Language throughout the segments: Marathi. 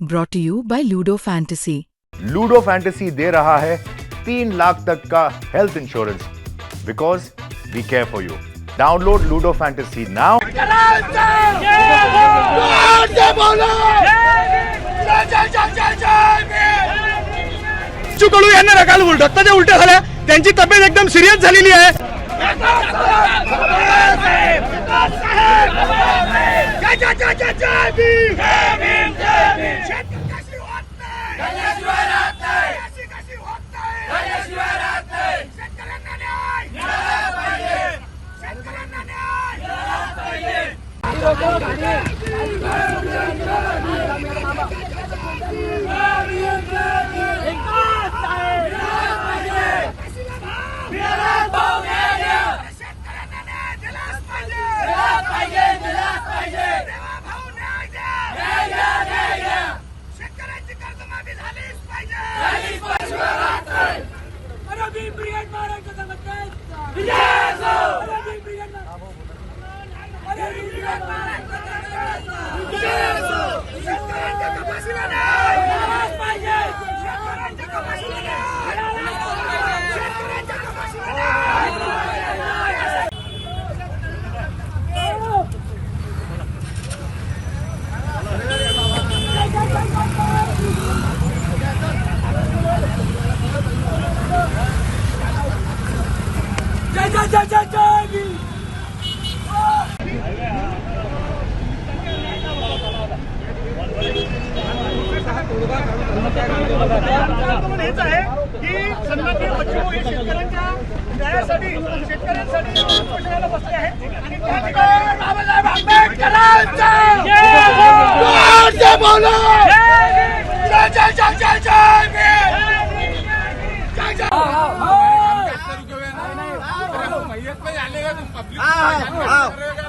brought to you by Ludo Fantasy. Ludo Fantasy दे रहा है तीन लाख तक का health insurance because we care for you download Ludo Fantasy now कडू यांना रकाल दत्ताच्या उलट्या झाल्या त्यांची तब्येत एकदम सिरियस झालेली आहे. शेतकऱ्यांची जय जय जय जय जय आंदोलन हेच आहे। की सन्माननीय बच्चू हे शेतकऱ्यांच्या न्यायासाठी शेतकऱ्यांसाठी उपोषणाला बसले आहेत आणि त्या ठिकाणी बाबासाहेब आंबेडकरांचा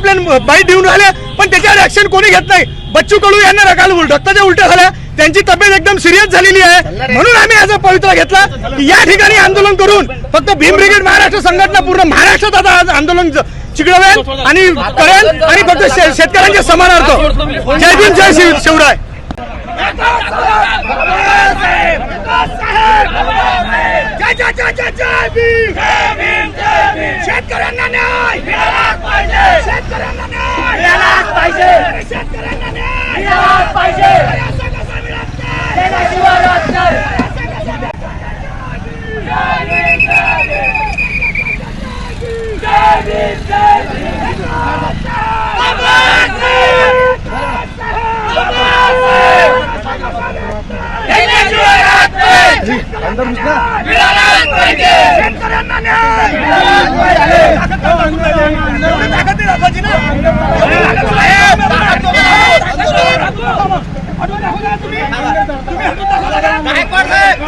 सर्व आपापल्या बाईट देऊन राहिले पण त्याच्यावर ऍक्शन कोणी घेत नाही. बच्चू कडू यांना रकाल दत्ताच्या उलट्या झाल्या. त्यांची तब्येत एकदम सिरियस झालेली आहे. म्हणून आम्ही आज पवित्रा घेतला. की या ठिकाणी आंदोलन करून फक्त भीम ब्रिगेड महाराष्ट्र संघटना पूर्ण महाराष्ट्रात आता आज आंदोलन चिघळवेल आणि करेल आणि फक्त शेतकऱ्यांच्या समानार्थ. जय भीम जय शिव शिवराय. जय जय जय जय जय भीम जय भीम जय भीम. शेतकऱ्यांना राहत नाही मिळालाच पाहिजे. शेतकऱ्यांना न्याय मिळालाच पाहिजे एवढी ताकद नाही दाखवायची ना